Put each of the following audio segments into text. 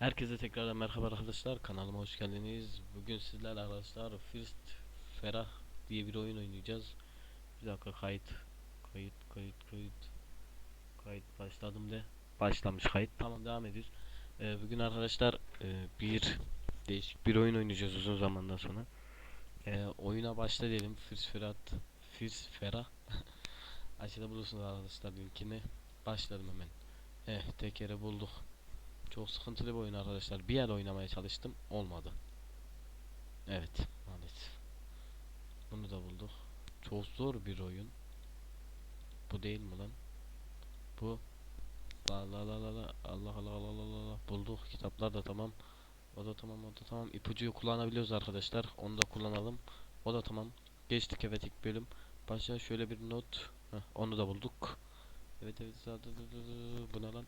Herkese tekrar merhaba arkadaşlar kanalıma hoş geldiniz. Bugün sizlerle arkadaşlar First Ferah diye bir oyun oynayacağız. Bir dakika kayıt kayıt kayıt kayıt kayıt başladım de başlamış kayıt tamam devam ediyoruz. Ee, bugün arkadaşlar e, bir değişik bir oyun oynayacağız uzun zamandan sonra. Ee, oyuna başla diyelim First Ferah First Ferah aşağıda bulursunuz arkadaşlar linkini başladım hemen. Eh tekeri bulduk. Çok sıkıntılı bir oyun arkadaşlar. Bir yer oynamaya çalıştım. Olmadı. Evet. Maalesef. Bunu da bulduk. Çok zor bir oyun. Bu değil mi lan? Bu. La la la la la. Allah Allah Allah Allah Allah. Bulduk. Kitaplar da tamam. O da tamam o da tamam. İpucuyu kullanabiliyoruz arkadaşlar. Onu da kullanalım. O da tamam. Geçtik evet ilk bölüm. Başa şöyle bir not. Heh, onu da bulduk. Evet evet. Bu ne lan?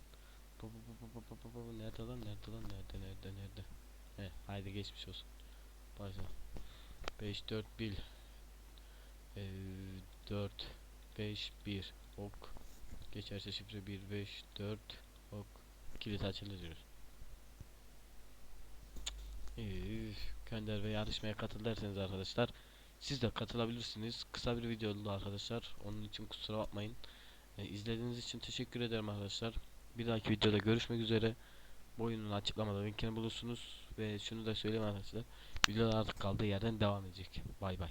Nerede lan? Nerede lan? Nerede? Nerede? Nerede? He, haydi geçmiş olsun. Başla. 5 4 1 ee, 4 5 1 ok geçerse şifre 1 5 4 ok kilit açılır diyoruz. Üf, Gönder ve yarışmaya katıl derseniz arkadaşlar siz de katılabilirsiniz. Kısa bir video oldu arkadaşlar. Onun için kusura bakmayın. E, izlediğiniz için teşekkür ederim arkadaşlar. Bir dahaki videoda görüşmek üzere. Bu oyunun açıklamada linkini bulursunuz. Ve şunu da söyleyeyim arkadaşlar. Videolar artık kaldığı yerden devam edecek. Bay bay.